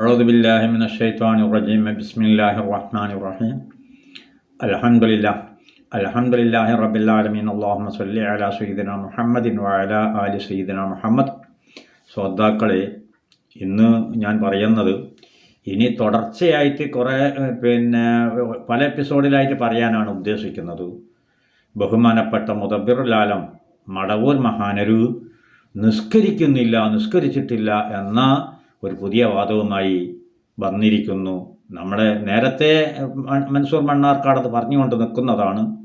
أعوذ بالله من الشيطان الرجيم بسم الله الرحمن الرحيم الحمد لله الحمد لله رب العالمين اللهم صل على سيدنا محمد وعلى آل سيدنا മുഹമ്മദ് ശ്രോതാക്കളെ ഇന്ന് ഞാൻ പറയുന്നത് ഇനി തുടർച്ചയായിട്ട് കുറേ ഏഹ്, പിന്നെ പല എപ്പിസോഡിലായിട്ട് പറയാനാണ് ഉദ്ദേശിക്കുന്നത് ബഹുമാനപ്പെട്ട മുദബിറുലാലം മടവൂർ മഹാനരു നിസ്കരിക്കുന്നില്ല നിസ്കരിച്ചിട്ടില്ല എന്ന ഒരു പുതിയ വാദവുമായി വന്നിരിക്കുന്നു. നമ്മുടെ നേരത്തെ മൻസൂർ മൻസൂർ അത് പറഞ്ഞുകൊണ്ട് നിൽക്കുന്നതാണ്.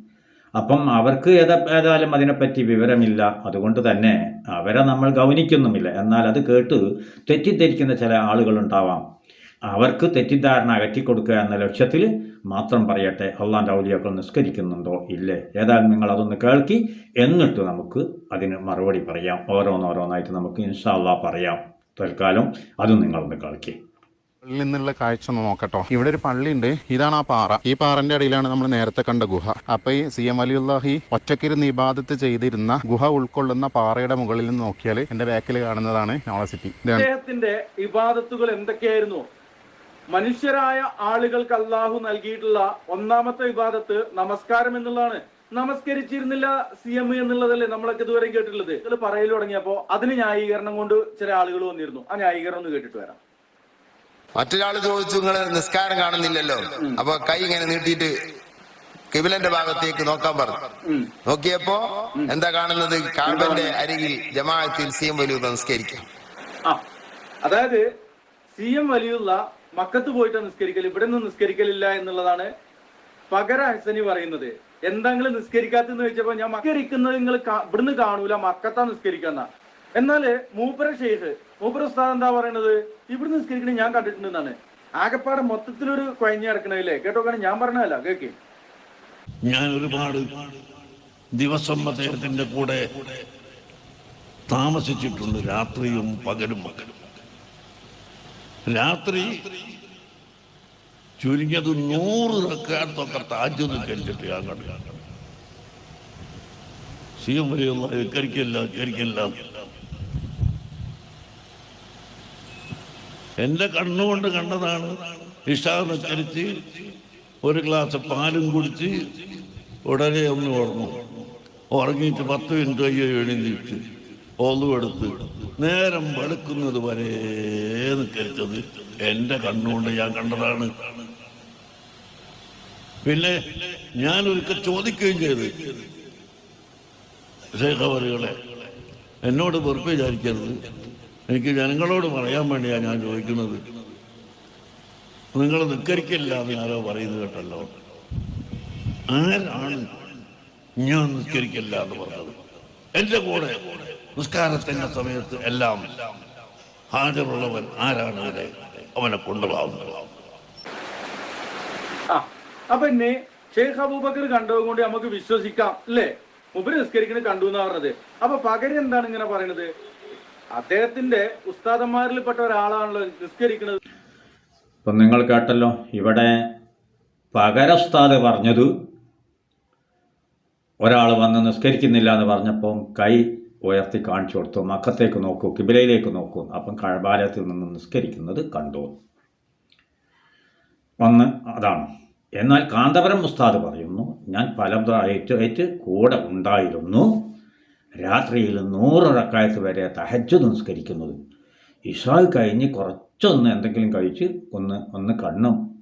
അപ്പം അവർക്ക് ഏത ഏതായാലും അതിനെപ്പറ്റി വിവരമില്ല. അതുകൊണ്ട് തന്നെ അവരെ നമ്മൾ ഗൗനിക്കുന്നുമില്ല. എന്നാൽ അത് കേട്ട് തെറ്റിദ്ധരിക്കുന്ന ചില ആളുകളുണ്ടാവാം. അവർക്ക് തെറ്റിദ്ധാരണ അകറ്റിക്കൊടുക്കുക എന്ന ലക്ഷ്യത്തിൽ മാത്രം പറയട്ടെ. അള്ളാന്റെ ഔലിയാക്കൾ നിസ്കരിക്കുന്നുണ്ടോ? ഇല്ലേ. ഏതായാലും നിങ്ങൾ അതൊന്ന് കേൾക്കി എന്നിട്ട് നമുക്ക് അതിന് മറുപടി പറയാം. ഓരോന്നോരോന്നായിട്ട് നമുക്ക് ഇൻഷാ അള്ളാ പറയാം. തൽക്കാലം അതും നിങ്ങളൊന്ന് പള്ളിയിൽ നിന്നുള്ള കാഴ്ച ഒന്ന് നോക്കട്ടോ. ഇവിടെ ഒരു പള്ളി ഉണ്ട് ഇതാണ് ആ പാറ. ഈ പാറന്റെ അടിയിലാണ് നമ്മൾ നേരത്തെ കണ്ട ഗുഹ. അപ്പൊ ഈ സി എം അലിയുല്ലാഹി ഒറ്റക്കിരുന്ന് ഇബാദത്ത് ചെയ്തിരുന്ന ഗുഹ ഉൾക്കൊള്ളുന്ന പാറയുടെ മുകളിൽ നിന്ന് നോക്കിയാൽ എന്റെ ബാക്കിൽ കാണുന്നതാണ് നമ്മളെ സിറ്റി അദ്ദേഹത്തിന്റെ ഇബാദത്തുകൾ എന്തൊക്കെയായിരുന്നു? മനുഷ്യരായ ആളുകൾക്ക് അള്ളാഹു നൽകിയിട്ടുള്ള ഒന്നാമത്തെ ഇബാദത്ത് നമസ്കാരം എന്നുള്ളതാണ്. നമസ്കരിച്ചിരുന്നില്ല സി എം എന്നുള്ളതല്ലേ നമ്മളൊക്കെ ഇതുവരെ കേട്ടിട്ടുള്ളത്? ഇതിൽ പറയൽ തുടങ്ങിയപ്പോ അതിന് ന്യായീകരണം കൊണ്ട് ചില ആളുകൾ വന്നിരുന്നു. ആ ന്യായീകരണം ഒന്ന് കേട്ടിട്ട് വരാം. മറ്റൊരാൾ ചോദിച്ചു നിങ്ങൾ നിസ്കാരം കാണുന്നില്ലല്ലോ? അപ്പൊ കൈ ഇങ്ങനെ നീട്ടിയിട്ട് കിബിലന്റെ ഭാഗത്തേക്ക് നോക്കാൻ പറഞ്ഞു. നോക്കിയപ്പോ എന്താ കാണുന്നത്? കാബന്റെ അരികിൽ ജമാഅത്തിൽ സി എം വലിയ നിസ്കരിക്കാം അതായത് സി എം വലിയുള്ള മക്കത്ത് പോയിട്ട് നിസ്കരിക്കൽ ഇവിടെ നിന്ന് നിസ്കരിക്കലില്ല എന്നുള്ളതാണ് പകര ഹസനി പറയുന്നത്. എന്തെങ്കിലും നിസ്കരിക്കാത്തെന്ന് ചോദിച്ചപ്പോ ഞാൻ നിസ്കരിക്കുന്നത് നിങ്ങൾ ഇവിടുന്ന് കാണൂല മക്കത്താ നിസ്കരിക്കുന്ന. എന്നാൽ മൂപ്പര ഷെയ്ഖ് മൂപ്പര ഉസ്താദ് എന്താ പറയണത്? ഇവിടുന്ന് നിസ്കരിക്കണ ഞാൻ കണ്ടിട്ടുണ്ടെന്നാണ്. ആകെപ്പാടെ മൊത്തത്തിലൊരു കുഴഞ്ഞു കിടക്കണല്ലേ കേട്ടോ ഞാൻ പറഞ്ഞതല്ല കേക്ക്. ഞാൻ ഒരുപാട് ദിവസം അദ്ദേഹത്തിന്റെ കൂടെ താമസിച്ചിട്ടുണ്ട് രാത്രിയും പകലും പകലും രാത്രി ചുരുങ്ങിയത് നൂറ് റക്കാത്തൊക്കെ താജ്യൊന്നും കഴിച്ചിട്ട് ഞാൻ കണ്ടു. സിയം വരെയുള്ള കരിക്കില്ല കരിക്കില്ല എന്റെ കണ്ണുകൊണ്ട് കണ്ടതാണ് ഇഷാ നിസ്കരിച്ച് ഒരു ഗ്ലാസ് പാലും കുടിച്ച് ഉടനെ ഒന്ന് ഉറങ്ങും. ഉറങ്ങിയിട്ട് പത്ത് മിനിറ്റ് അയ്യോ എഴുന്നേറ്റ്. ഒന്നുമെടുത്ത് നേരം വെളുക്കുന്നത് വരെ നിൽക്കരുത്തത് എന്റെ കണ്ണുകൊണ്ട് ഞാൻ കണ്ടതാണ്. പിന്നെ ഞാൻ ഒരിക്കൽ ചോദിക്കുകയും ചെയ്ത്. ശേഖവറികളെ എന്നോട് വെറുപ്പ് വിചാരിക്കരുത്. എനിക്ക് ജനങ്ങളോട് പറയാൻ വേണ്ടിയാണ് ഞാൻ ചോദിക്കുന്നത്. നിങ്ങൾ നിസ്കരിക്കില്ല എന്ന് ആരോ പറയുന്നത് കേട്ടല്ലോ. ആരാണ് ഞാൻ നിസ്കരിക്കില്ല എന്ന് പറഞ്ഞത്? എന്റെ കൂടെ നിസ്കാരത്തിന്റെ സമയത്ത് എല്ലാം ഹാജറുള്ളവൻ ആരാണ് അവരെ അവനെ കൊണ്ടുപോകുന്നത് അപ്പൊ എന്നെ ഷെയ്ഖ് അബൂബക്കർ കണ്ടത് കൊണ്ട് നമുക്ക് വിശ്വസിക്കാം അല്ലേ? മുബര് നിസ്കരിക്കണ കണ്ടു എന്നാ പറഞ്ഞത്. അപ്പൊ പകരം എന്താണ് ഇങ്ങനെ പറയണത്? അദ്ദേഹത്തിന്റെ ഉസ്താദന്മാരിൽപ്പെട്ട ഒരാളാണല്ലോ നിസ്കരിക്കുന്നത് ഇപ്പം നിങ്ങൾ കേട്ടല്ലോ ഇവിടെ പകരസ്താദ് പറഞ്ഞത് ഒരാൾ വന്ന് നിസ്കരിക്കുന്നില്ല എന്ന് പറഞ്ഞപ്പം കൈ ഉയർത്തി കാണിച്ചു കൊടുത്തു മക്കത്തേക്ക് നോക്കൂ കിബിലയിലേക്ക് നോക്കൂ അപ്പം കഴബാലയത്തിൽ നിന്ന് നിസ്കരിക്കുന്നത് കണ്ടു. ഒന്ന് അതാണ്. എന്നാൽ കാന്തപുരം മുസ്താദ് പറയുന്നു ഞാൻ പലതായിട്ട് കൂടെ ഉണ്ടായിരുന്നു. രാത്രിയിൽ നൂറ് റക്കായത്ത് വരെ തഹജ് നിസ്കരിക്കുന്നത്. ഇഷാ കഴിഞ്ഞ് കുറച്ചൊന്ന് എന്തെങ്കിലും കഴിച്ച് ഒന്ന് ഒന്ന് കണ്ണും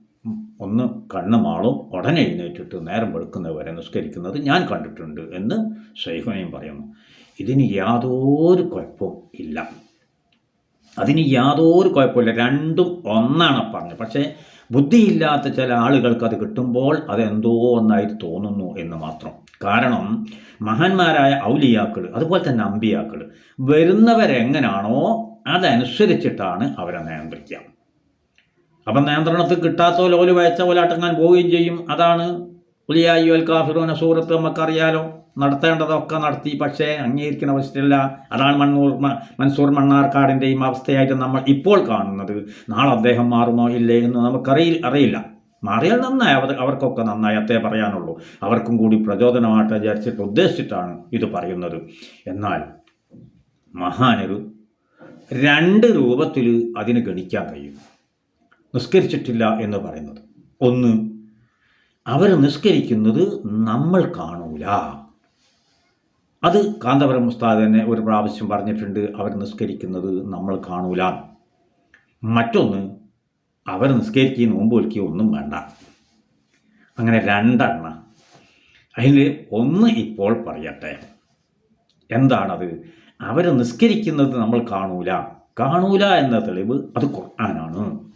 ഒന്ന് കണ്ണ് മാളും ഉടനെ എഴുന്നേറ്റിട്ട് നേരം വെളുക്കുന്നത് വരെ നിസ്കരിക്കുന്നത് ഞാൻ കണ്ടിട്ടുണ്ട് എന്ന് ഷെയ്ഖുനയും പറയുന്നു. ഇതിന് യാതൊരു കുഴപ്പവും ഇല്ല. അതിന് യാതൊരു കുഴപ്പമില്ല രണ്ടും ഒന്നാണ് പറഞ്ഞത്. പക്ഷേ ബുദ്ധിയില്ലാത്ത ചില ആളുകൾക്ക് അത് കിട്ടുമ്പോൾ അതെന്തോ ഒന്നായി തോന്നുന്നു എന്ന് മാത്രം. കാരണം മഹാന്മാരായ ഔലിയാക്കൾ അതുപോലെ തന്നെ അമ്പിയാക്കൾ വരുന്നവരെങ്ങനാണോ അതനുസരിച്ചിട്ടാണ് അവരെ നിയന്ത്രിക്കുക. അപ്പം നിയന്ത്രണത്തിൽ കിട്ടാത്ത ലോൽ വയച്ച പോലാട്ടങ്ങാൻ പോവുകയും ചെയ്യും. അതാണ് ഉലിയായി അൽ കാഫിറൂന സൂറത്ത് നമുക്കറിയാലോ നടത്തേണ്ടതൊക്കെ നടത്തി പക്ഷേ അംഗീകരിക്കുന്ന അവസ്ഥയില്ല അതാണ് മണ്ണൂർ മൻസൂർ മണ്ണാർക്കാടിന്റെയും അവസ്ഥയായിട്ട് നമ്മൾ ഇപ്പോൾ കാണുന്നത്. നാളെ അദ്ദേഹം മാറുമോ ഇല്ലേ എന്ന് നമുക്കറിയി അറിയില്ല. മാറിയാൽ നന്നായി അവർ അവർക്കൊക്കെ നന്നായി അത്തേ പറയാനുള്ളൂ. അവർക്കും കൂടി പ്രചോദനമായിട്ട് വിചാരിച്ചിട്ട് ഉദ്ദേശിച്ചിട്ടാണ് ഇത് പറയുന്നത്. എന്നാൽ മഹാനൊരു രണ്ട് രൂപത്തിൽ അതിന് ഗണിക്കാൻ കഴിയും. നിസ്കരിച്ചിട്ടില്ല എന്ന് പറയുന്നത്. ഒന്ന് അവർ നിസ്കരിക്കുന്നത് നമ്മൾ കാണൂല. അത് കാന്തപുരം ഉസ്താദ് തന്നെ ഒരു പ്രാവശ്യം പറഞ്ഞിട്ടുണ്ട് അവർ നിസ്കരിക്കുന്നത് നമ്മൾ കാണൂല. മറ്റൊന്ന് അവർ നിസ്കരിക്കുകയും നോമ്പ് വലിക്കുകയും ഒന്നും വേണ്ട. അങ്ങനെ രണ്ടെണ്ണ. അതിൽ ഒന്ന് ഇപ്പോൾ പറയട്ടെ. എന്താണത്? അവർ നിസ്കരിക്കുന്നത് നമ്മൾ കാണൂല. കാണൂല എന്ന തെളിവ് അത് ഖുർആനാണ്.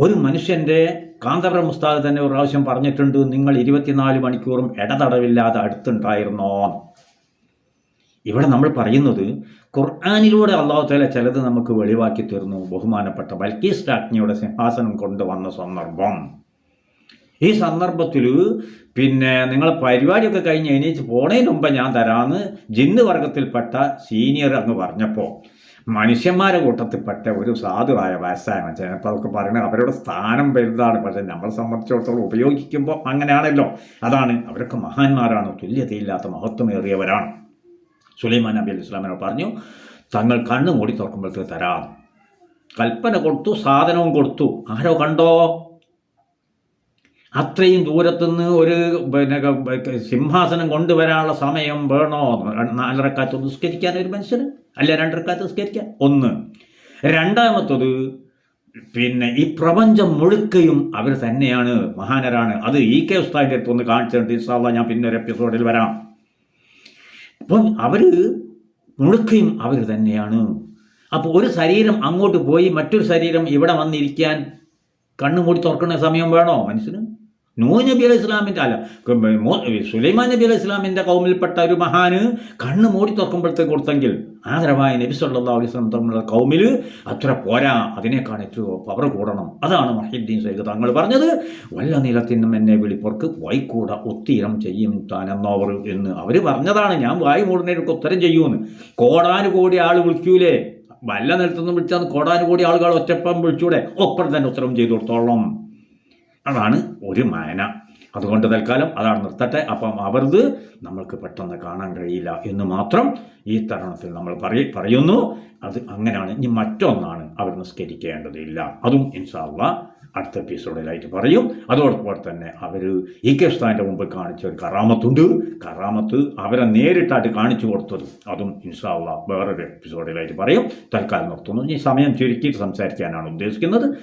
ഒരു മനുഷ്യന്റെ കാന്തപുരം ഉസ്താദ് തന്നെ ഒരു പ്രാവശ്യം പറഞ്ഞിട്ടുണ്ട് നിങ്ങൾ ഇരുപത്തിനാല് മണിക്കൂറും ഇടതടവില്ലാതെ അടുത്തുണ്ടായിരുന്നോ? ഇവിടെ നമ്മൾ പറയുന്നത് ഖുർആാനിലൂടെ അള്ളാഹു താല ചിലത് നമുക്ക് വെളിവാക്കി തീർന്നു ബഹുമാനപ്പെട്ട ബൽക്കീസ് രാജ്ഞിയുടെ സിംഹാസനം കൊണ്ടുവന്ന സന്ദർഭം. ഈ സന്ദർഭത്തിൽ പിന്നെ നിങ്ങൾ പരിപാടിയൊക്കെ കഴിഞ്ഞ് എണീച്ച് പോണതിന് മുമ്പ് ഞാൻ തരാമെന്ന് ജിന്ന് വർഗത്തിൽപ്പെട്ട സീനിയർ എന്ന് പറഞ്ഞപ്പോൾ മനുഷ്യന്മാരെ കൂട്ടത്തിൽപ്പെട്ട ഒരു സാധുവായ വയസ്സായ അപ്പോൾ അതൊക്കെ പറയുന്നത് അവരുടെ സ്ഥാനം വലുതാണ്. പക്ഷേ നമ്മളെ സംബന്ധിച്ചിടത്തോളം ഉപയോഗിക്കുമ്പോൾ അങ്ങനെയാണല്ലോ. അതാണ് അവരൊക്കെ മഹാന്മാരാണ്. തുല്യതയില്ലാത്ത മഹത്വമേറിയവരാണ്. സുലൈമാൻ നബി അലി ഇസ്ലാമിനോട് പറഞ്ഞു തങ്ങൾ കണ്ണ് മൂടി തുറക്കുമ്പോഴത്തേക്ക് തരാം കൽപ്പന കൊടുത്തു സാധനവും കൊടുത്തു. ആരോ കണ്ടോ? അത്രയും ദൂരത്തുനിന്ന് ഒരു പിന്നെ സിംഹാസനം കൊണ്ടുവരാനുള്ള സമയം വേണോ? നാലരക്കാലത്ത് നിസ്കരിക്കാൻ ഒരു മനുഷ്യന്? അല്ല രണ്ടരക്കാലത്ത് നിസ്കരിക്കാൻ? ഒന്ന്. രണ്ടാമത്തത് പിന്നെ ഈ പ്രപഞ്ചം മുഴുക്കയും അവർ തന്നെയാണ് മഹാനരാണ്. അത് ഇ കെ ഉസ്താദിന്റെ അടുത്ത് ഒന്ന് കാണിച്ചിട്ടുണ്ട് ഇൻഷാല്ല ഞാൻ പിന്നെ ഒരു എപ്പിസോഡിൽ വരാം. അപ്പം അവർ മുഴുക്കയും അവർ തന്നെയാണ്. അപ്പോൾ ഒരു ശരീരം അങ്ങോട്ട് പോയി മറ്റൊരു ശരീരം ഇവിടെ വന്നിരിക്കാൻ കണ്ണു മൂടി തുറക്കുന്ന സമയം വേണോ മനുഷ്യന്? നൂ നബി അലൈഹി ഇസ്ലാമിന്റെ അല്ല സുലൈമാൻ നബി അലൈഹി ഇസ്ലാമിന്റെ കൗമിൽപ്പെട്ട ഒരു മഹാന് കണ്ണ് മൂടി തുറക്കുമ്പോഴത്തേക്ക് കൊടുത്തെങ്കിൽ ആദരവായ നബി സല്ലാ അലൈഹി സ്വലം തമ്മിലുള്ള കൗമിൽ അത്ര പോരാ. അതിനേക്കാൾ ഏറ്റവും പവർ കൂടണം. അതാണ് മഹിദ്ദീൻ സൈഖ് തങ്ങൾ പറഞ്ഞത്. വല്ല നിലത്തിനും എന്നെ വിളിപ്പുറക്ക് വൈക്കൂട ഒത്തിരം ചെയ്യും താനെന്നോവർ എന്ന് അവർ പറഞ്ഞതാണ്. ഞാൻ വായി മൂടുന്നതിനൊക്കെ ഉത്തരം ചെയ്യുമെന്ന്. കോടാനുകോടി ആൾ വിളിക്കൂലേ? വല്ല നിലത്തുനിന്ന് വിളിച്ചാൽ കോടാനുകോടി ആളുകൾ ഒറ്റപ്പം വിളിച്ചൂടെ? ഒപ്പം തന്നെ ഉത്തരം ചെയ്തു കൊടുത്തോളം അതാണ് ഒരു മാന അതുകൊണ്ട് തൽക്കാലം അതാണ് നിർത്തട്ടെ. അപ്പം അവരത് നമ്മൾക്ക് പെട്ടെന്ന് കാണാൻ കഴിയില്ല എന്ന് മാത്രം ഈ തരുണത്തിൽ നമ്മൾ പറയ പറയുന്നു. അത് അങ്ങനെയാണ്. ഇനി മറ്റൊന്നാണ് അവർ നിസ്കരിക്കേണ്ടതില്ല. അതും ഇൻഷാല്ല അടുത്ത എപ്പിസോഡിലായിട്ട് പറയും. അതോടൊപ്പം തന്നെ അവർ ഇ കെ സ്ഥാനിന്റെ മുമ്പിൽ കാണിച്ച ഒരു കറാമത്തുണ്ട്. കറാമത്ത് അവരെ നേരിട്ടായിട്ട് കാണിച്ചു കൊടുത്തത് അതും ഇൻഷാല്ല വേറൊരു എപ്പിസോഡിലായിട്ട് പറയും. തൽക്കാലം നിർത്തുന്നു. ഈ സമയം ചുരുക്കിയിട്ട് സംസാരിക്കാനാണ് ഉദ്ദേശിക്കുന്നത്.